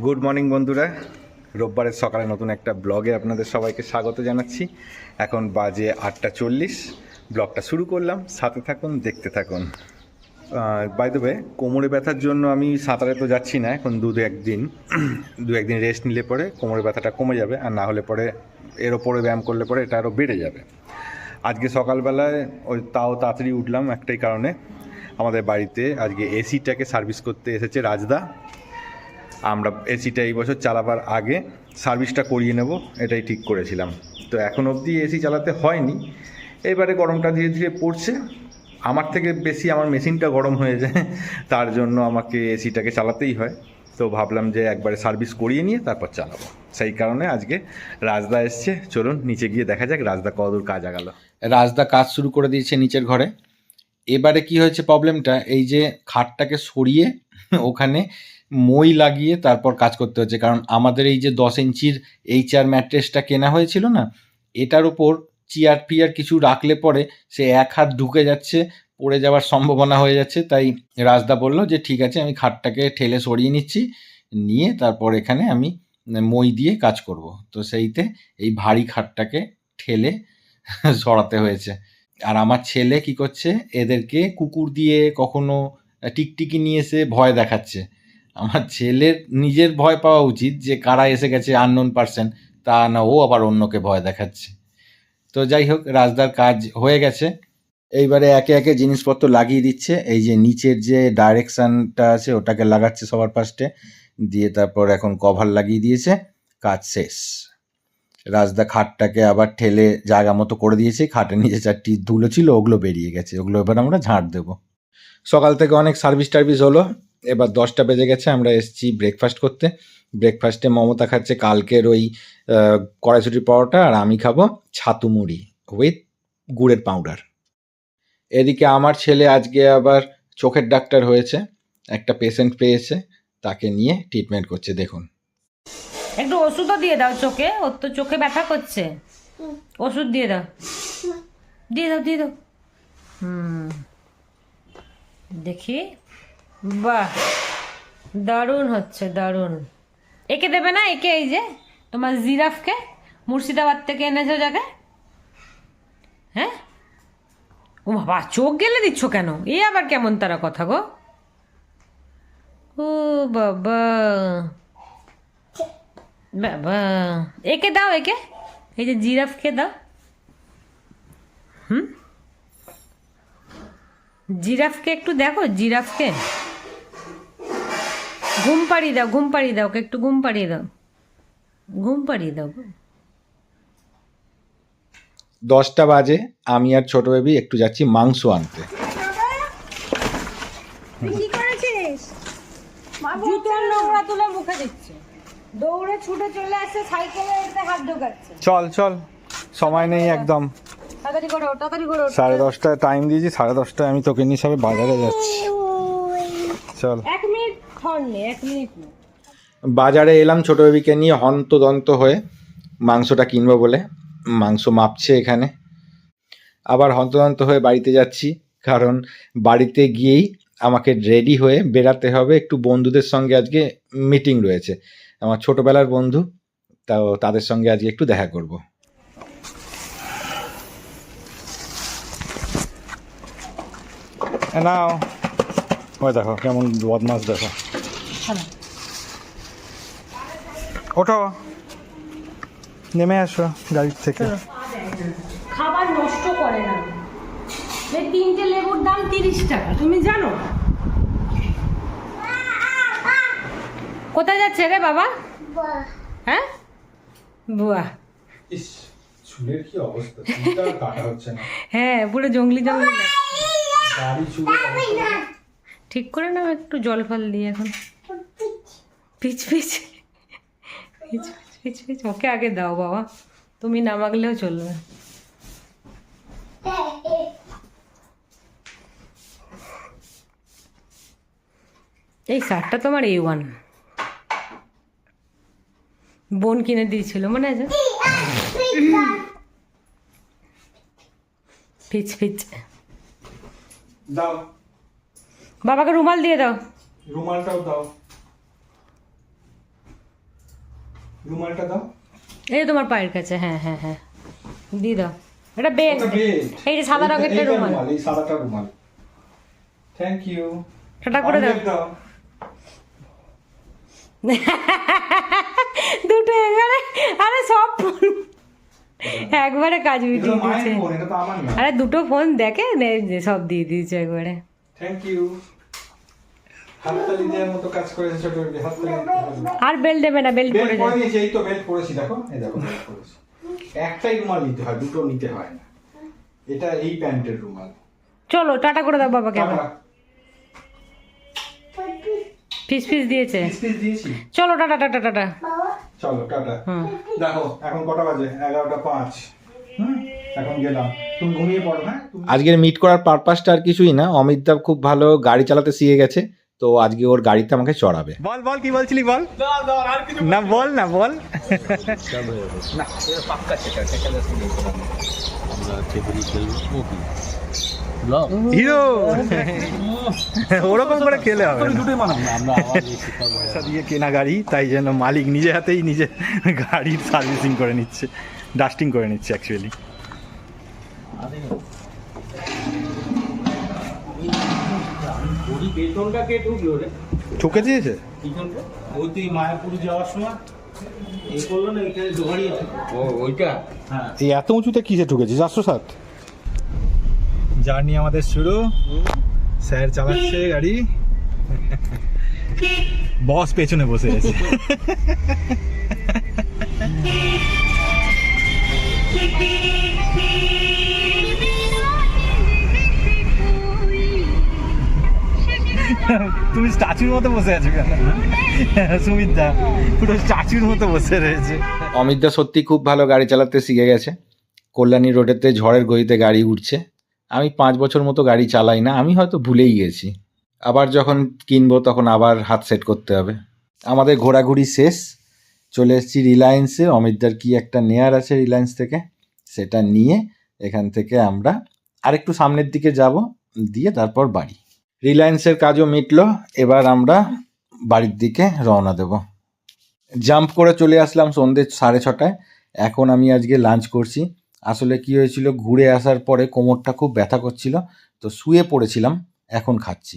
Good morning বন্ধুরা। রোববারের সকালে নতুন একটা ব্লগে আপনাদের সবাইকে স্বাগত জানাচ্ছি। এখন বাজে আটটা চল্লিশ। ব্লগটা শুরু করলাম। সাথে থাকুন, দেখতে থাকুন। বাই দ্য ওয়ে কোমরে ব্যথার জন্য আমি সাঁতারে তো যাচ্ছি না, এখন দু একদিন। দু একদিন রেস্ট নিলে পরে কোমরে ব্যথাটা কমে যাবে, আর না হলে পরে এর ওপরে ব্যায়াম করলে পরে এটা আরও বেড়ে যাবে। আজকে সকালবেলায় ওই তাও তাড়াতাড়ি উঠলাম একটাই কারণে। আমাদের বাড়িতে আজকে এসিটাকে সার্ভিস করতে এসেছে রাজদা। আমরা এসিটা এই বছর চালাবার আগে সার্ভিসটা করিয়ে নেব, এটাই ঠিক করেছিলাম। তো এখন অবধি এসি চালাতে হয়নি। এবারে গরমটা ধীরে ধীরে পড়ছে। আমার থেকে বেশি আমার মেশিনটা গরম হয়ে যায়, তার জন্য আমাকে এসিটাকে চালাতেই হয়। তো ভাবলাম যে একবারে সার্ভিস করিয়ে নিয়ে তারপর চালাবো। সেই কারণে আজকে রাজদা এসছে। চলুন নিচে গিয়ে দেখা যাক, রাজদা কতদূর কাজ আগালো। রাজদা কাজ শুরু করে দিয়েছে নিচের ঘরে। এবারে কি হয়েছে প্রবলেমটা এই যে খাটটাকে সরিয়ে ওখানে মই লাগিয়ে তারপর কাজ করতে হচ্ছে। কারণ আমাদের এই যে দশ ইঞ্চির এইচআর ম্যাট্রেসটা কেনা হয়েছিল না, এটার উপর চেয়ার পিয়ার কিছু রাখলে পরে সে এক হাত ঢুকে যাচ্ছে, পড়ে যাওয়ার সম্ভাবনা হয়ে যাচ্ছে। তাই রাজদা বলল যে, ঠিক আছে, আমি খাটটাকে ঠেলে সরিয়ে নিচ্ছি, নিয়ে তারপর এখানে আমি মই দিয়ে কাজ করব। তো সেইতে এই ভারী খাটটাকে ঠেলে সরাতে হয়েছে। আর আমার ছেলে কি করছে, এদেরকে কুকুর দিয়ে কখনো টিকটিকি নিয়ে এসে ভয় দেখাচ্ছে। আমার ছেলের নিজের ভয় পাওয়া উচিত যে কারা এসে গেছে আননোন পার্সন তা না, ও আবার অন্যকে ভয় দেখাচ্ছে। তো যাই হোক, রাজদার কাজ হয়ে গেছে। এইবারে একে একে জিনিসপত্র লাগিয়ে দিচ্ছে। এই যে নিচের যে ডাইরেকশনটা আছে, ওটাকে লাগাচ্ছে সবার ফার্স্টে। দিয়ে তারপর এখন কভার লাগিয়ে দিয়েছে। কাজ শেষ। রাজদা খাটটাকে আবার ঠেলে জায়গা মতো করে দিয়েছে। খাটের নিচে চারটি ধুলো ছিল, ওগুলো বেরিয়ে গেছে। ওগুলো এবার আমরা ঝাঁট দেবো। সকাল থেকে অনেক সার্ভিস টার্ভিস হলো। এবার দশটা বেজে গেছে আমরা এসেছি ব্রেকফাস্ট করতে। ব্রেকফাস্টে মমতা খাচ্ছে কালকের ওই কড়াইশুটির পরোটা আর আমি খাব ছাতু মুড়ি উইথ গুড়ের পাউডার এদিকে আমার ছেলে আজকে আবার চোখের ডাক্তার হয়েছে একটা পেশেন্ট পেয়েছে তাকে নিয়ে ট্রিটমেন্ট করছে দেখুন। একটু ওষুধও দিয়ে দাও চোখে ওর তো চোখে ব্যথা করছে। ওষুধ দিয়ে দাও। দিয়ে দাও দিয়ে দাও। হুম। দেখি। বাহ, দারুণ হচ্ছে, দারুণ। একে দেবে না? একে এই যে, তোমার জিরাফকে? মুর্শিদাবাদ থেকে এনেছো যাকে? হ্যাঁ? ও বাবা, চোখ গেলে দিচ্ছ কেন? এ আবার কেমন তারা কথা গো? ও বাবা। বাবা, একে দাও, একে। এই যে জিরাফকে দাও। হুম? জিরাফকে একটু দেখো জিরাফকে। ঘুম পাড়িয়ে দাও ঘুম পাড়িয়ে দাও ওকে একটু ঘুম পাড়িয়ে দাও। ঘুম পাড়িয়ে দাও। দশটা বাজে আমি আর ছোট বেবি একটু যাচ্ছি মাংস আনতে। কি করেছিস? জুতোর নোংরা তুলে মুখে দিচ্ছে। দৌড়ে ছুটে চলে আসছে সাইকেলে হাত ঢোকাচ্ছে। চল চল। সময় নেই একদম। সাড়ে দশটায় টাইম দিয়েছি সাড়ে দশটায় আমি তোকে নিয়ে সবে বাজারে যাচ্ছি। চল। বাজারে এলাম ছোট বেবিকে নিয়ে হন্তদন্ত হয়ে। মাংসটা কিনবো বলে। মাংস মাপছে এখানে। আবার হন্তদন্ত হয়ে বাড়িতে যাচ্ছি কারণ বাড়িতে গিয়েই আমাকে রেডি হয়ে বেরাতে হবে। একটু বন্ধুদের সঙ্গে আজকে মিটিং রয়েছে। আমার ছোটবেলার বন্ধু তাও তাদের সঙ্গে আজকে একটু দেখা করব। নাও ওই দেখো কেমন বদমাস দেখো। ওঠো। নেমে আসো গাড়ির থেকে। খাবার নষ্ট করে না। এই তিনটে লেবুর দাম তিরিশ টাকা তুমি জানো? কোথায় যাচ্ছে রে বাবা? হ্যাঁ? বুয়া। চুলের কি অবস্থা? চুলটা কাটা হচ্ছে না। হ্যাঁ পুরো জঙ্গলি জঙ্গলি ঠিক করে নাও একটু জল ফল দিয়ে এখন। পিচ পিচ। পিচ পিচ পিচ ওকে আগে দাও বাবা। তুমি না মাগলেও চলবে। এই শার্টটা তোমার এ ওয়ান বোন কিনে দিয়েছিল মনে আছে? পিচ পিচ। দাও। বাবাকে রুমাল দিয়ে দাও। রুমালটাও দাও। রুমালটা দাও। এই তোমার পায়ের কাছে হ্যাঁ হ্যাঁ হ্যাঁ। দিয়ে দাও। এটা বেড এই যে সাদা রঙেরটা রুমাল। এই সাদাটা রুমাল। থ্যাংক ইউ টাটা করে দাও। দুটো একবারে আরে সব একবারে কাজ মিটিয়ে দিয়েছে। আরে দুটো ফোন দেখে নে, সব দিয়ে দিয়েছে একবারে। Thank you. আর বেল দেবে না বেল পরে যাবে। এই তো পরেছি দেখো এই দেখো একটাই রুমাল নিতে হয় দুটো নিতে হয় না। এটা এই প্যান্টের রুমাল। চলো টাটা করে দাও বাবাকে আবার। টাটা ফিস ফিস দিয়েছে। পিস পিস দিয়েছি। চলো টাটা টাটা টাটা চলো টাটা। দেখো এখন কটা বাজে? এগারোটা পাঁচ। এখন গেলাম। তুমি ঘুমিয়ে পড়ো হ্যাঁ? আজকের মিট করার পারপাসটা আর কিছুই না। অমিতদা খুব ভালো গাড়ি চালাতে শিখে গেছে তো আজকে ওর গাড়িতে আমাকে চড়াবে। বল বল কি বলছিলি বল? না বল না বল। হিরো ওরকম করে খেলে হবে দিয়ে কেনা গাড়ি তাই জন্য মালিক নিজে হাতেই নিজে গাড়ির সার্ভিসিং করে নিচ্ছে ডাস্টিং করে নিচ্ছে অ্যাকচুয়ালি ঠুকে দিয়েছে ওই তুই মায়াপুর যাওয়ার সময় এই করল না এখানে ওইটা? হ্যাঁ। এই এত উঁচুতে কিসে ঠুকেছি চারশো সাত জার্নি আমাদের শুরু। স্যার চালাচ্ছে গাড়ি। বস পেছনে বসে আছে। তুমি স্ট্যাচুর মতো বসে আছো কেন? সুমিতদা, পুরো স্ট্যাচুর মতো বসে রয়েছে। অমিতদা সত্যি খুব ভালো গাড়ি চালাতে শিখে গেছে। কল্যাণী রোডেতে ঝড়ের গতিতে গাড়ি উঠছে। আমি পাঁচ বছর মতো গাড়ি চালাই না, আমি হয়তো ভুলেই গেছি। আবার যখন কিনবো তখন আবার হাত সেট করতে হবে। আমাদের ঘোরাঘুরি শেষ, চলে এসেছি রিলায়েন্সে অমিতদার কি একটা নেয়ার আছে রিলায়েন্স থেকে? সেটা নিয়ে এখান থেকে আমরা আরেকটু সামনের দিকে যাব, দিয়ে তারপর বাড়ি। রিলায়েন্সের কাজও মিটলো, এবার আমরা বাড়ির দিকে রওনা দেব। জাম্প করে চলে আসলাম সন্ধ্যে সাড়ে ছটায়। এখন আমি আজকে লাঞ্চ করছি। আসলে কি হয়েছিল ঘুরে আসার পরে কোমরটা খুব ব্যথা করছিল তো শুয়ে পড়েছিলাম এখন খাচ্ছি।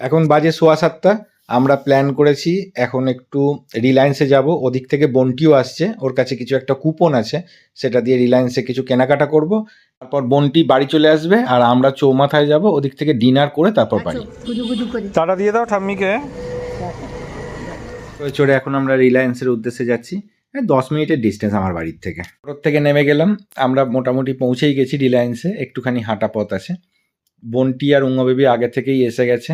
এখন বাজে সোয়া সাতটা আমরা প্ল্যান করেছি এখন একটু রিলায়েন্সে যাব ওদিক থেকে বন্টিও আসছে ওর কাছে কিছু একটা কুপন আছে সেটা দিয়ে রিলায়েন্সে কিছু কেনাকাটা করব তারপর বন্টি বাড়ি চলে আসবে আর আমরা চৌমাথায় যাব ওদিক থেকে ডিনার করে তারপর বাড়ি। টাটা দিয়ে দাও ঠাম্মিকে। চড়ে এখন আমরা রিলায়েন্সের উদ্দেশ্যে যাচ্ছি। দশ মিনিটের ডিস্টেন্স আমার বাড়ির থেকে। ওর থেকে নেমে গেলাম, আমরা মোটামুটি পৌঁছেই গেছি রিলায়েন্সে একটুখানি হাঁটা পথ আছে। বন্টি আর উঙ্গ বেবি আগে থেকেই এসে গেছে,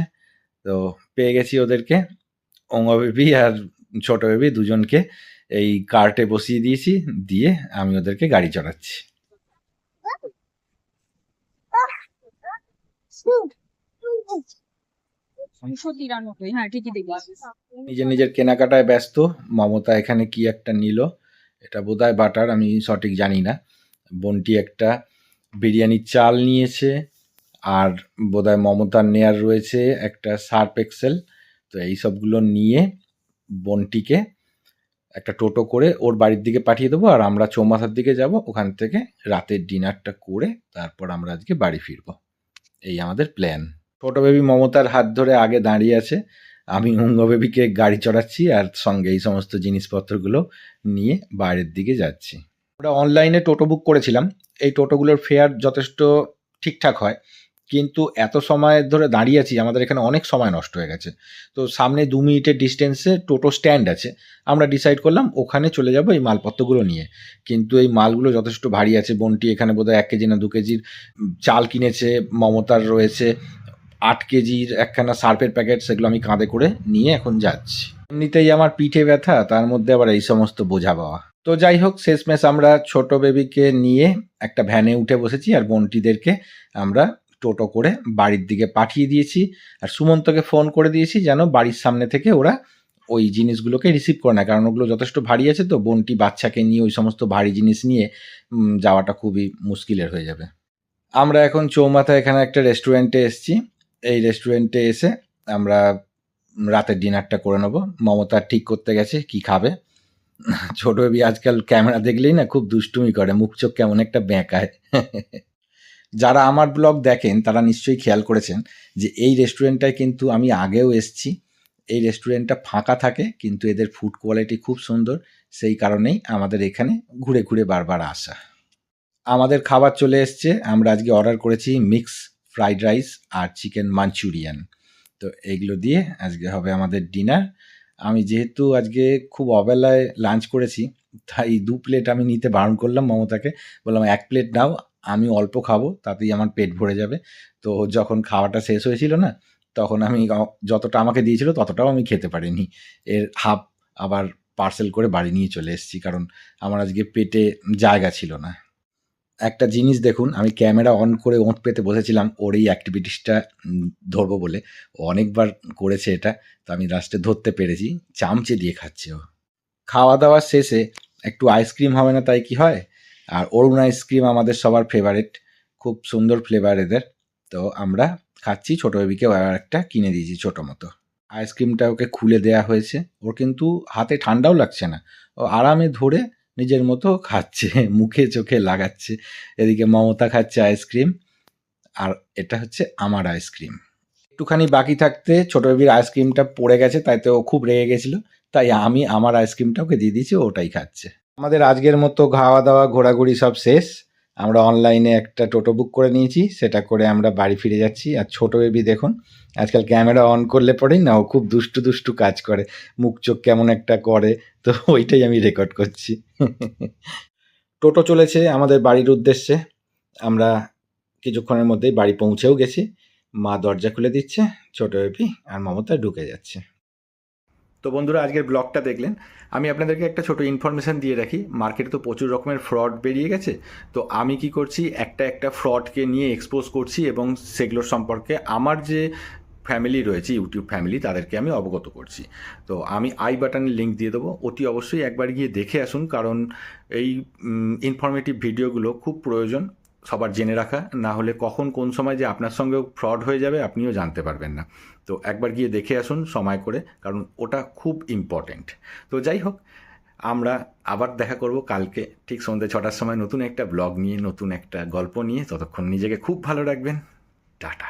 তো পেয়ে গেছি ওদেরকে। উঙ্গ বেবি আর ছোট বেবি দুজনকে এই কার্টে বসিয়ে দিয়েছি, দিয়ে আমি ওদেরকে গাড়ি চড়াচ্ছি তিরানব্বই হ্যাঁ ঠিকই দেখি নিজের নিজের কেনাকাটায় ব্যস্ত। মমতা এখানে কি একটা নিল? এটা বোধহয় বাটার আমি সঠিক জানি না। বন্টি একটা বিরিয়ানির চাল নিয়েছে আর বোধহয় মমতার নেয়ার রয়েছে একটা সার্প এক্সেল। তো এই সবগুলো নিয়ে বন্টিকে একটা টোটো করে ওর বাড়ির দিকে পাঠিয়ে দেবো আর আমরা চৌমাথার দিকে যাব। ওখান থেকে রাতের ডিনারটা করে তারপর আমরা আজকে বাড়ি ফিরবো। এই আমাদের প্ল্যান। ছোটো বেবি মমতার হাত ধরে আগে দাঁড়িয়ে আছে। আমি উঙ্গ বেবিকে গাড়ি চড়াচ্ছি আর সঙ্গে এই সমস্ত জিনিসপত্রগুলো নিয়ে বাইরের দিকে যাচ্ছি। আমরা অনলাইনে টোটো বুক করেছিলাম। এই টোটোগুলোর ফেয়ার যথেষ্ট ঠিকঠাক হয়। কিন্তু এত সময় ধরে দাঁড়িয়ে আছি, আমাদের এখানে অনেক সময় নষ্ট হয়ে গেছে। তো সামনে দু মিনিটের ডিস্টেন্সে টোটো স্ট্যান্ড আছে। আমরা ডিসাইড করলাম, ওখানে চলে যাব এই মালপত্রগুলো নিয়ে। কিন্তু এই মালগুলো যথেষ্ট ভারী আছে। বন্টি এখানে বোধহয় এক কেজি না দু কেজির চাল কিনেছে, মমতার রয়েছে আট কেজির একখানা সার্ফের প্যাকেট সেগুলো আমি কাঁধে করে নিয়ে এখন যাচ্ছি। এমনিতেই আমার পিঠে ব্যথা, তার মধ্যে আবার এই সমস্ত বোঝা পাওয়া। তো যাই হোক, শেষমেশ আমরা ছোট বেবিকে নিয়ে একটা ভ্যানে উঠে বসেছি আর বন্টিদেরকে আমরা টোটো করে বাড়ির দিকে পাঠিয়ে দিয়েছি। আর সুমন্তকে ফোন করে দিয়েছি যেন বাড়ির সামনে থেকে ওরা ওই জিনিসগুলোকে রিসিভ করে না কারণ ওগুলো যথেষ্ট ভারী আছে তো, বন্টি বাচ্চাকে নিয়ে ওই সমস্ত ভারী জিনিস নিয়ে যাওয়াটা খুবই মুশকিলের হয়ে যাবে। আমরা এখন চৌমাথা এখানে একটা রেস্টুরেন্টে এসেছি। এই রেস্টুরেন্টে এসে আমরা রাতের ডিনারটা করে নেব। মমতা ঠিক করতে গেছে, কি খাবে? ছোট বেবি আজকাল ক্যামেরা দেখলেই না খুব দুষ্টুমি করে, মুখ চোখ কেমন একটা বেঁকায়। যারা আমার ব্লগ দেখেন, তারা নিশ্চয়ই খেয়াল করেছেন যে এই রেস্টুরেন্টটায় কিন্তু আমি আগেও এসেছি। এই রেস্টুরেন্টটা ফাঁকা থাকে, কিন্তু এদের ফুড কোয়ালিটি খুব সুন্দর। সেই কারণেই আমাদের এখানে ঘুরে ঘুরে বারবার আসা। আমাদের খাবার চলে এসছে, আমরা আজকে অর্ডার করেছি মিক্স ফ্রাইড রাইস আর চিকেন মাঞ্চুরিয়ান। তো এগুলো দিয়ে আজকে হবে আমাদের ডিনার। আমি যেহেতু আজকে খুব অবেলায় লাঞ্চ করেছি, তাই দু প্লেট আমি নিতে বারণ করলাম মমতাকে। বললাম, এক প্লেট নাও, আমি অল্প খাব, তাতেই আমার পেট ভরে যাবে। তো যখন খাওয়াটা শেষ হয়েছিল না, তখন আমি যতটা আমাকে দিয়েছিল ততটাও আমি খেতে পারিনি। এর হাফ আবার পার্সেল করে বাড়ি নিয়ে চলে এসেছি, কারণ আমার আজকে পেটে জায়গা ছিল না। একটা জিনিস দেখুন, আমি ক্যামেরা অন করে ওঁট পেতে বসেছিলাম ওর এই অ্যাক্টিভিটিসটা ধরবো বলে। অনেকবার করেছে এটা, তো আমি লাস্টে ধরতে পেরেছি, চামচে দিয়ে খাচ্ছে ও। খাওয়া দাওয়া শেষে একটু আইসক্রিম হবে না তাই কি হয়? আর অরুণ আইসক্রিম আমাদের সবার ফেভারিট খুব সুন্দর ফ্লেভার এদের। তো আমরা খাচ্ছি, ছোটো বেবিকে আর একটা কিনে দিয়েছি ছোটো মতো। আইসক্রিমটা ওকে খুলে দেয়া হয়েছে, ওর কিন্তু হাতে ঠান্ডাও লাগছে না। ও আরামে ধরে নিজের মতো খাচ্ছে, মুখে চোখে লাগাচ্ছে। এদিকে মমতা খাচ্ছে আইসক্রিম আর এটা হচ্ছে আমার আইসক্রিম একটুখানি বাকি থাকতে ছোটো বেবির আইসক্রিমটা পড়ে গেছে, তাই তো ও খুব রেগে গেছিল। তাই আমি আমার আইসক্রিমটা ওকে দিয়ে দিয়েছি ওটাই খাচ্ছে। আমাদের আজকের মতো খাওয়া দাওয়া ঘোরাঘুরি সব শেষ। আমরা অনলাইনে একটা টোটো বুক করে নিয়েছি, সেটা করে আমরা বাড়ি ফিরে যাচ্ছি। আর ছোটো বেবি দেখুন, আজকাল ক্যামেরা অন করলে পরেই না ও খুব দুষ্টু দুষ্টু কাজ করে। মুখ চোখ কেমন একটা করে, তো ওইটাই আমি রেকর্ড করছি। টোটো চলেছে আমাদের বাড়ির উদ্দেশ্যে। আমরা কিছুক্ষণের মধ্যেই বাড়ি পৌঁছেও গেছি। মা দরজা খুলে দিচ্ছে, ছোটো বেবি আর মমতা ঢুকে যাচ্ছে। তো বন্ধুরা, আজকের ব্লগটা দেখলেন। আমি আপনাদেরকে একটা ছোট ইনফরমেশান দিয়ে রাখি। মার্কেটে তো প্রচুর রকমের ফ্রড বেরিয়ে গেছে। তো আমি কি করছি, একটা একটা ফ্রডকে নিয়ে এক্সপোজ করছি এবং সেগুলোর সম্পর্কে আমার যে ফ্যামিলি রয়েছে ইউটিউব ফ্যামিলি তাদেরকে আমি অবগত করছি। তো আমি আই বাটনের লিঙ্ক দিয়ে দেবো। অতি অবশ্যই একবার গিয়ে দেখে আসুন, কারণ এই ইনফরমেটিভ ভিডিওগুলো খুব প্রয়োজন। সবার জেনে রাখা, না হলে কখন কোন সময় যে আপনার সঙ্গেও ফ্রড হয়ে যাবে আপনিও জানতে পারবেন না। তো একবার গিয়ে দেখে আসুন সময় করে, কারণ ওটা খুব ইম্পর্ট্যান্ট তো যাই হোক, আমরা আবার দেখা করব কালকে ঠিক সন্ধ্যে ছটার সময় নতুন একটা ব্লগ নিয়ে, নতুন একটা গল্প নিয়ে। ততক্ষণ নিজেকে খুব ভালো রাখবেন। টাটা।